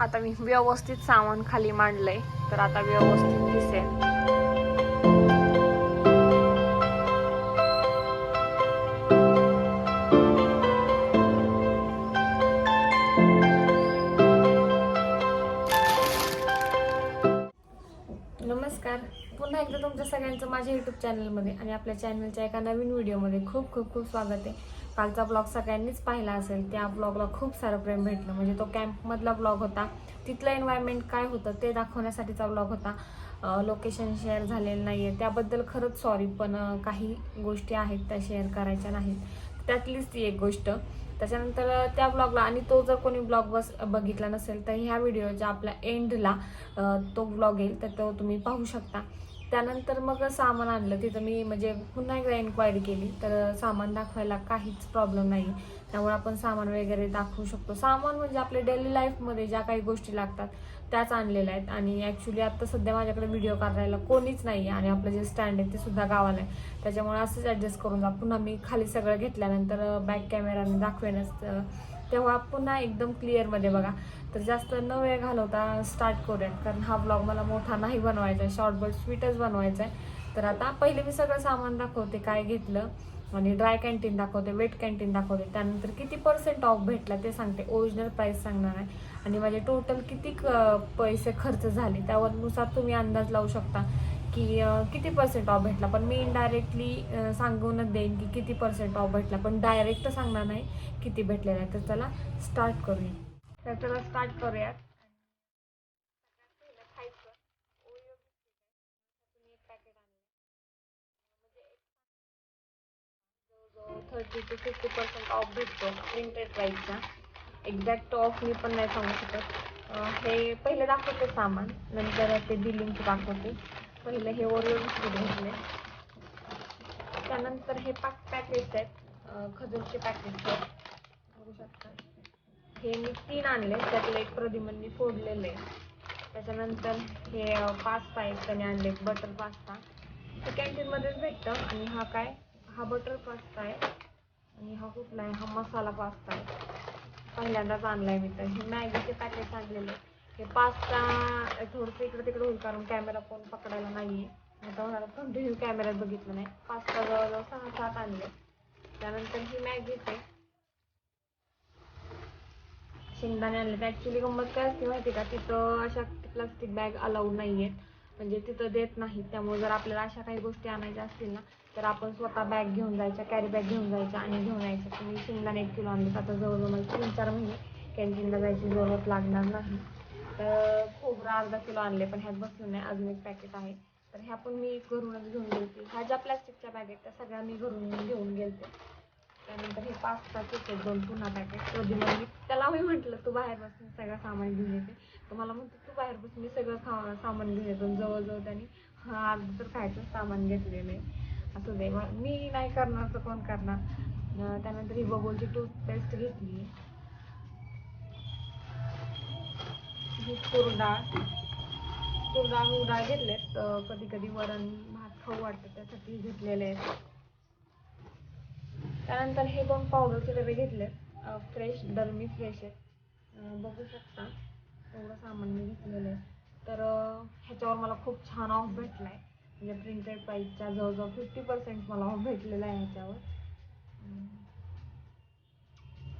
आता मी व्यवस्थित सामान खाली मांडलंय तर आता व्यवस्थित दिसेल. नमस्कार. पुन्हा एकदा तुमच्या सगळ्यांचं माझ्या युट्यूब चॅनलमध्ये आणि आपल्या चॅनलच्या एका नवीन व्हिडिओमध्ये खूप खूप खूप स्वागत आहे. कालचा ब्लॉग सगळ्यांनीच पाहिला असेल त्या ब्लॉगला खूप सारं प्रेम भेटलं. म्हणजे तो कॅम्पमधला ब्लॉग होता. तिथलं एन्व्हायरमेंट काय होतं ते दाखवण्यासाठीचा ब्लॉग होता. लोकेशन शेअर झालेलं नाही आहे त्याबद्दल खरंच सॉरी पण काही गोष्टी आहेत त्या शेअर करायच्या नाहीत. त्यातलीच ती एक गोष्ट. त्याच्यानंतर त्या ब्लॉगला आणि तो जर कोणी ब्लॉग बस बघितला नसेल तर ह्या व्हिडिओच्या आपल्या एंडला तो ब्लॉग येईल तर तो तुम्ही पाहू शकता. त्यानंतर मग सामान आणलं. तिथं मी म्हणजे पुन्हा एकदा एन्क्वायरी केली. तर सामान दाखवायला काहीच प्रॉब्लेम नाही. त्यामुळे आपण सामान वगैरे दाखवू शकतो. सामान म्हणजे आपल्या डेली लाईफमध्ये ज्या काही गोष्टी लागतात त्याच आणलेल्या आहेत. आणि ॲक्च्युली आत्ता सध्या माझ्याकडे व्हिडिओ करायला कोणीच नाही आणि आपलं जे स्टँड आहे ते सुद्धा गावाला आहे. त्याच्यामुळे असंच ॲडजस्ट करून जा. पुन्हा मी खाली सगळं घेतल्यानंतर बॅक कॅमेराने दाखवेनच तेव्हा पुन्हा एकदम क्लिअरमध्ये बघा. तर जास्त न वेळ घालवता स्टार्ट करूयात कारण हा ब्लॉग मला मोठा नाही बनवायचा आहे शॉर्ट स्वीटच बनवायचा आहे तर आता पहिले मी सगळं सामान दाखवते काय घेतलं. आणि ड्राय कॅन्टीन दाखवते वेट कॅन्टीन दाखवते. त्यानंतर किती पर्सेंट ऑफ भेटला ते सांगते. ओरिजिनल प्राईस सांगणार आहे. आणि माझे टोटल किती क- पैसे खर्च झाले. त्यावरनुसार तुम्ही अंदाज लावू शकता. की किती पर्सेंट ऑफ भेटला? पण मी इनडायरेक्टली सांगूनच देईन की किती पर्सेंट ऑफ भेटला. पण डायरेक्ट सांगणार नाही किती भेटलेला आहे तर चला स्टार्ट करूया. तर चला स्टार्ट करूयात. Thirty to fifty percent off भेटतो प्रिंटेड प्राईसचा एक्झॅक्ट ऑफ मी पण नाही सांगू शकत. हे पहिले दाखवते सामान. नंतर ते बिलिंगचं दाखवते. पहिले हे ओरिओ बिस्किट घेतले. त्यानंतर हे पाच पॅकेट्स आहेत खजूरचे पॅकेट्स आहेत. बघू शकता. हे मी तीन आणले त्यातले एक प्रदिमननी फोडलेलं. आहे त्याच्यानंतर हे पास्ता एक त्याने आणले बटर पास्ता ते कॅन्टीनमध्येच भेटतं आणि हा काय? हा बटर पास्ता आहे. आणि हा कुठला आहे? हा मसाला पास्ता आहे. पहिल्यांदाच आणला आहे मी तर. हे मॅगीचे पॅकेट आणलेले हे पास्ता थोडंसं इकडे तिकडे होईल कारण कॅमेरा कोण पकडायला नाही आहे आता होणार कंटिन्यू कॅमेऱ्यात बघितलं नाही. पास्ता जवळजवळ सहा सात आणले. त्यानंतर ही मॅगीच आहे शेंगदाणे आणले तर ॲक्च्युली गंमत काय असते माहिती का? तिथं अशा प्लास्टिक बॅग अलाउड नाही आहेत म्हणजे तिथं देत नाहीत. त्यामुळे जर आपल्याला अशा काही गोष्टी आणायच्या असतील ना तर आपण स्वतः बॅग घेऊन जायच्या कॅरी बॅग घेऊन जायच्या आणि घेऊन यायच्या. तुम्ही शेंगदाणे एक किलो आणले आता जवळजवळ मला तीन चार महिने कॅन्टीनला जायची जरूरत लागणार नाही. तर खोबरं अर्धा किलो आणले पण ह्यात बसलं नाही. अजून एक पॅकेट आहे. तर ह्या पण मी घरूनच घेऊन गेलते. ह्या ज्या प्लॅस्टिकच्या बॅगेत त्या सगळ्या मी घरून घेऊन गेलते. त्यानंतर हे पास्ताचे आहेत दोन पुन्हा पॅकेट कधी मग मी. त्याला मी म्हटलं तू बाहेर बसून सगळं सामान घेऊन येते. तर मला म्हणतो तू बाहेर बसून मी सगळं खा सामान घेऊन येतो. जवळजवळ त्यांनी हा अर्ध तर खायचं सामान घेतलेलं आहे असं दे मग मी नाही करणार तर कोण करणार? त्यानंतर ही बबोलची टूथपेस्ट घेतली. ही तूर डाळ. तूर मूग डाळ कधी कधी वरण भात खाऊ वाटतं त्यासाठी घेतलेले आहेत. त्यानंतर हे दोन पावडरचे डबे घेतले फ्रेश दरमी फ्रेश आहेत. बघू शकता. एवढं सामान मी घेतलेलं आहे. तर ह्याच्यावर मला खूप छान ऑफ भेटला आहे म्हणजे प्रिंटेड प्राईजच्या जवळजवळ फिफ्टी पर्सेंट मला ऑफ भेटलेला आहे ह्याच्यावर.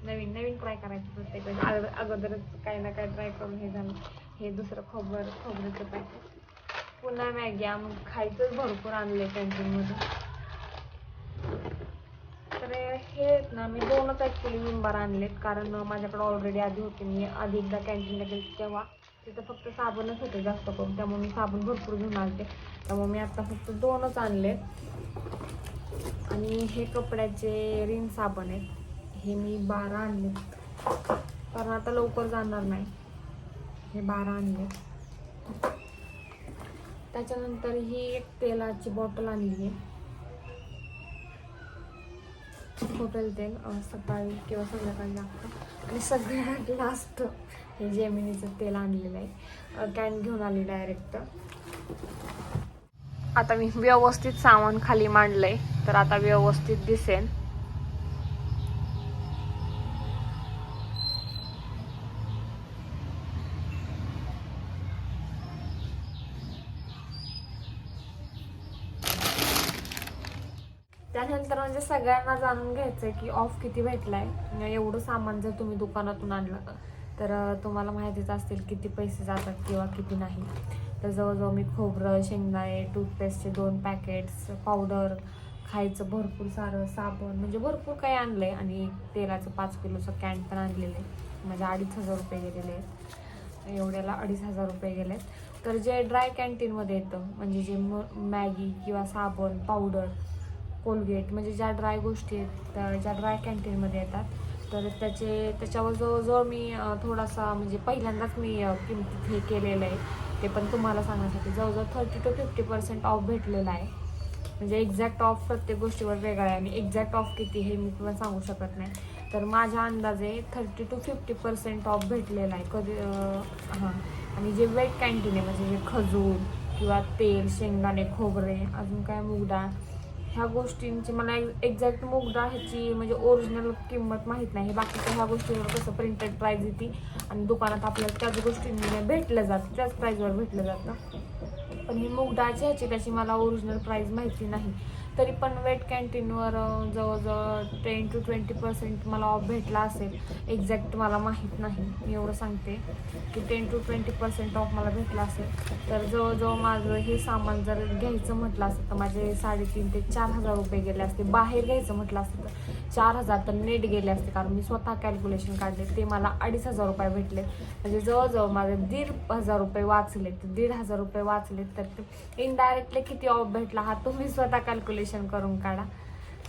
नवीन नवीन ट्राय करायचं प्रत्येक वेळेस अगोदरच काही ना काही ट्राय करून हे झालं. हे दुसरं खोबर खोबऱ्याचं पॅकेट पुन्हा मॅगी आम खायचंच भरपूर आणले कॅन्टीनमधून तर हे आहेत ना मी दोनच ॲक्च्युली विंबार आणलेत. कारण माझ्याकडे ऑलरेडी आधी होते. मी आधी एकदा कॅन्टीनला गेले तेव्हा. तिथं फक्त साबणच होते जास्त करून. त्यामुळे मी साबण भरपूर घेऊन आणते त्यामुळे मी आत्ता फक्त दोनच आणलेत. आणि हे कपड्याचे रिन साबण आहेत. हे मी बारा आणले. कारण आता लवकर जाणार नाही. हे बारा आणले. त्याच्यानंतर ही एक तेलाची बॉटल आणली. आहे हॉटेल तेल सकाळी किंवा संध्याकाळी लागतं. आणि सगळ्यात लास्ट हे जेमिनीचं तेल आणलेलं आहे. कॅन घेऊन आली डायरेक्ट आता मी व्यवस्थित सामान खाली मांडलंय. तर आता व्यवस्थित दिसेल त्यानंतर म्हणजे सगळ्यांना जाणून घ्यायचं आहे की ऑफ किती भेटलाय. म्हणजे एवढं सामान जर तुम्ही दुकानातून आणलं तर तुम्हाला माहितीच असतील किती पैसे जातात किंवा किती नाही. तर जवळजवळ मी खोबरं शेंगदाणे टूथपेस्टचे दोन पॅकेट्स पावडर खायचं भरपूर सारं साबण म्हणजे भरपूर काही आणलं आहे आणि तेलाचं पाच किलोचं कॅन पण आणलेलं आहे. म्हणजे अडीच हजार रुपये गेलेले आहेत. एवढ्याला अडीच हजार रुपये गेलेत. तर जे ड्राय कॅन्टीनमध्ये येतं म्हणजे जे म मॅगी किंवा साबण पावडर कोलगेट म्हणजे ज्या ड्राय गोष्टी आहेत त्या ज्या ड्राय कॅन्टीनमध्ये येतात तर त्याचे त्याच्यावर जवळजवळ मी थोडासा म्हणजे पहिल्यांदाच मी किमतीत हे केलेलं आहे. ते पण तुम्हाला सांगण्यासाठी. जवळजवळ thirty to fifty percent off भेटलेला आहे. म्हणजे एक्झॅक्ट ऑफ प्रत्येक गोष्टीवर वेगळा आहे. आणि एक्झॅक्ट ऑफ किती हे मी पण सांगू शकत नाही. तर माझ्या अंदाजे thirty to fifty percent off भेटलेला आहे. कधी हां. आणि जे वेट कॅन्टीन आहे म्हणजे जे खजूर किंवा तेल शेंगदाणे खोबरे अजून काय मुगडाळ ह्या गोष्टींची मला एक्झॅक्ट मूग ह्याची म्हणजे ओरिजिनल किंमत माहीत नाही. बाकीच्या ह्या गोष्टींवर कसं प्रिंटेड प्राईज येते आणि दुकानात आपल्याला त्याच गोष्टींमध्ये भेटलं जातं त्याच प्राईजवर भेटलं जातं पण ही मुगडाची ह्याची त्याची मला ओरिजिनल प्राईज माहिती नाही. तरी पण वेट कॅन्टीनवर जवळजवळ टेन टू ट्वेंटी पर्सेंट मला ऑफ भेटला असेल. एक्झॅक्ट मला माहीत नाही. मी एवढं सांगते. की ten to twenty percent off मला भेटला असेल. तर जवळजवळ माझं हे सामान जर घ्यायचं म्हटलं असतं तर माझे साडेतीन ते चार हजार रुपये गेले असते. बाहेर घ्यायचं म्हटलं असतं तर चार हजार तर नेट गेले असते. कारण मी स्वतः कॅल्क्युलेशन काढले ते मला अडीच हजार रुपये भेटले. म्हणजे जवळजवळ माझे दीड हजार रुपये वाचले तर दीड हजार रुपये वाचले तर इनडायरेक्टली किती ऑफ भेटला हा तुम्ही स्वतः कॅल्क्युलेशन करून काढा.